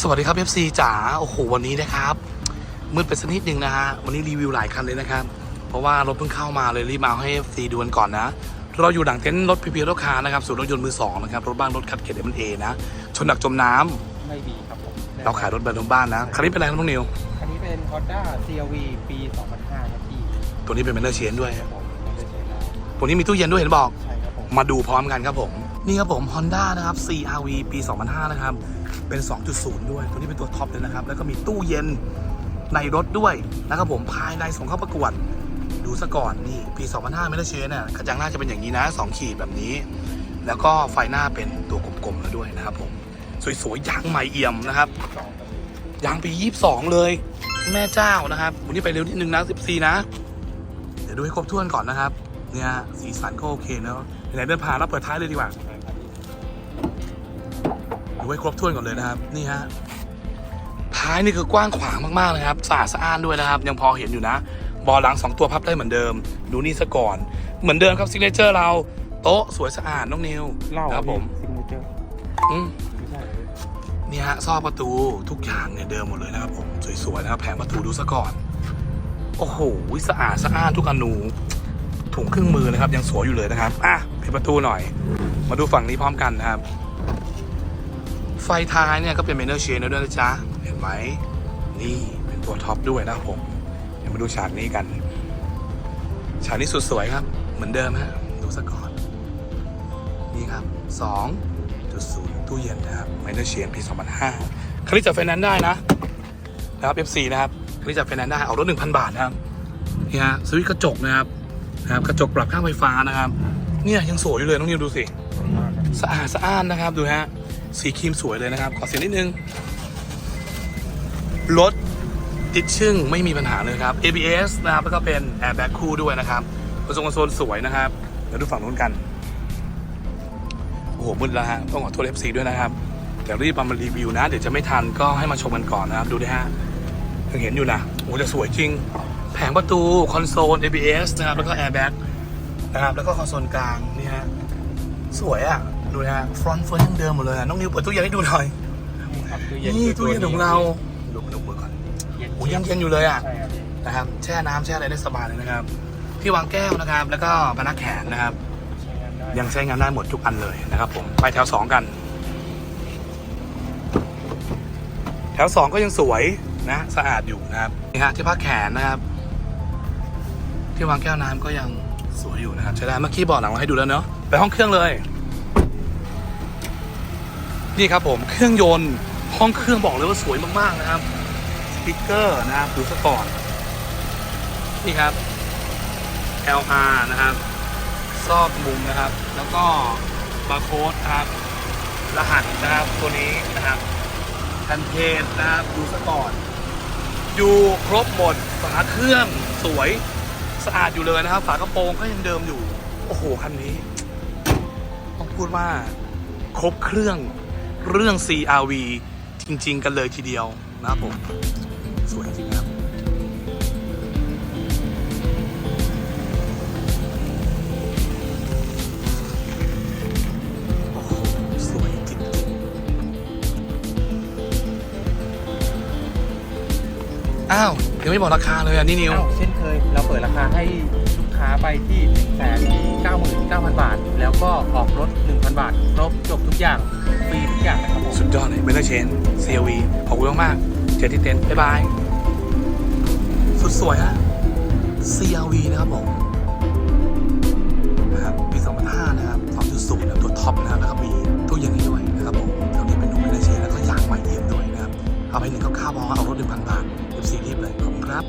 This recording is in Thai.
สวัสดีครับ FC จ๋าโอ้โหวันนี้นะครับมืดไปสักนิดหนึ่งนะฮะวันนี้รีวิวหลายคันเลยนะครับ เพราะว่ารถเพิ่งเข้ามาเลยรีบมาเอาให้ FC ดูกันก่อนนะ เราอยู่หลังเต็นท์รถพีพีรถคานะครับศูนย์รถยนต์มือสองนะครับรถบ้านรถคัดเกตเอ็มเอนะชนดักจมน้ำไม่ดีครับผมเราขายรถแบรนด์บ้านนะคันนี้เป็นอะไรครับน้องนิวคันนี้เป็น Honda CRV ปี2005ครับพี่ตัวนี้เป็นเมนเนอร์เชนด้วยครับผมไม่ได้ใช้แล้วตัวนี้มีตู้เย็นด้วยเห็นบอกใช่ครับผมมาดูพร้อมกันครับผม นี่ครับผม Honda นะครับ CRV ปี 2005 นะครับ เป็น 2.0 ด้วยตัวนี้เป็นตัวท็อปเลยนะครับ แล้วก็มีตู้เย็นในรถด้วยนะครับผมภายในส่งเข้าประกวด ดูซะก่อนนี่ปี 2005ไม่ได้เชนน่ะกระจังหน้าจะเป็นอย่างนี้นะ 2 ขีดแบบนี้ แล้วก็ไฟหน้าเป็นตัวกลมๆแล้วด้วยนะครับผมสวยๆยางใหม่เอี่ยมนะครับสองครับยางปี 22 เลย แม่เจ้านะครับวันนี้ไปเร็วนิดนึงนะ14 นะ เดี๋ยวดูให้ครบถ้วนก่อนนะครับเนี่ยสีสันก็โอเคเนอะไหนเดินผ่านแล้วเปิดท้ายเลยดีกว่า ดูให้ครบถ้วนก่อนเลยนะครับ นี่ฮะท้ายนี่คือกว้างขวางมากๆเลยครับสะอาดสะอ้านด้วยนะครับ ยังพอเห็นอยู่นะเบอหลังสองตัวพับได้เหมือนเดิม ดูนี่ซะก่อน เหมือนเดิมครับซิกเนเจอร์เราโต๊ะสวยสะอาดน้องนิวเหล่าครับผมซิกเนเจอร์อืมไม่ใช่นี่ฮะซอกประตูทุกอย่างเนี่ยเดิมหมดเลยนะครับผมสวยๆนะครับแผงประตูดูซะก่อน โอ้โหสะอาดสะอ้านทุกอนูถุงเครื่องมือนะครับ ยังสวยอยู่เลยนะครับอะปิดประตูหน่อย มาดูฝั่งนี้พร้อมกันนะครับ ไฟท้ายเนี่ยก็เป็นเมนเนอร์เชนด้วยนะจ๊ะ เห็นไหม นี่เป็นตัวท็อปด้วยนะผม เดี๋ยวมาดูฉากนี้กัน ฉากนี้สุดสวยครับ เหมือนเดิมฮะ ดูซะก่อน นี่ครับ 2.0 ตู้เย็นนะครับเมนเนอร์เชนปี 2005คันนี้จัดไฟแนนซ์ได้นะนะครับ F4 นะครับคันนี้จัดไฟแนนซ์ได้ เอารถ 1,000 บาทนะครับ นี่ฮะสวิตช์กระจกนะครับนะครับกระจกปรับข้างไฟฟ้านะครับ เนี่ยยังสวยอยู่เลยน้องนิวดูสิ สะอาดสะอ้านนะครับดูฮะ สีครีมสวยเลยนะครับ ขอเสียงนิดนึง รถติดชึ่งไม่มีปัญหาเลยครับ ABS นะครับ แล้วก็เป็น airbag คู่ด้วยนะครับคอนโซลคอนโซลสวยนะครับ เดี๋ยวดูฝั่งนู้นกัน โอ้โหมืดแล้วฮะ ต้องขอโทษ FC ด้วยนะครับเดี๋ยวรีบมารีวิวนะ เดี๋ยวจะไม่ทันก็ให้มาชมกันก่อนนะครับ ดูดิฮะยังเห็นอยู่นะ โอ้จะสวยจริง แผงประตู คอนโซล ABS นะครับ แล้วก็ airbag นะครับ แล้วก็คอนโซลกลางนี่ฮะ สวยอะ ดูนะฮะฟรอนต์เฟิร์นยังเดิมหมดเลยอะน้องนิวเปิดตู้เย็นให้ดูหน่อยนี่ครับตู้เย็นนี่คือตู้เย็นของเราดูดูเปิดก่อนเย็นโอ้ยังเย็นอยู่เลยอะใช่ครับพี่นะครับ แช่น้ำแช่อะไรได้สบายเลยนะครับ ที่วางแก้วนะครับ แล้วก็พนักแขนนะครับ ใช้งานได้ยังใช้งานได้หมดทุกอันเลยนะครับผม ไปแถวสองกัน แถวสองก็ยังสวยนะ สะอาดอยู่นะครับนี่ฮะที่พักแขนนะครับ ที่วางแก้วน้ำก็ยังสวยอยู่นะครับใช้ได้เมื่อกี้บอกหนังเราให้ดูแล้วเนาะไปห้องเครื่องเลย นี่ครับผมเครื่องยนต์ห้องเครื่องบอกเลยว่าสวยมากๆนะครับสปีกเกอร์นะครับดูซะก่อนนี่ครับ LR นะครับซอกมุมนะครับ แล้วก็บาร์โค้ดครับ รหัสนะครับตัวนี้นะครับคันเทนนะครับดูซะก่อนอยู่ครบหมดฝาเครื่องสวยสะอาดอยู่เลยนะครับ ฝากระโปรงก็ยังเดิมอยู่ โอ้โหคันนี้ ต้องพูดว่า ครบเครื่อง เรื่อง CRV จริง ๆ กันเลยทีเดียวนะครับผม สวยจริงครับอ้โหสวยจริงๆอ้าว ยังไม่บอกราคาเลยอะ นี่นิวเอ้าเช่นเคย เราเปิดราคาให้ลูกค้าไปที่1 9 9 9 9,000 บาท แล้วก็ออกรถ 1,000 บาท ครบจบทุกอย่าง ฟรีทุกอย่างนะครับผมสุดยอดเลยเมนเทอร์เชน CLV ขอบคุณมากๆเจอที่เต็นท์บ๊ายบาย สุดสวยฮะ CLV นะครับผมนะครับปี2005นะครับ2.0นะตัวท็อปนะครับแล้วก็มีตู้เย็นให้ด้วยนะครับผมตัวนี้เป็นดูเมนเทอร์เชนแล้วก็ยางใหม่เอี่ยมด้วยนะครับ เอาไปหนึ่งข้าวๆพอเอารถ1,000 บาท F4 รีบเลยขอบคุณครับ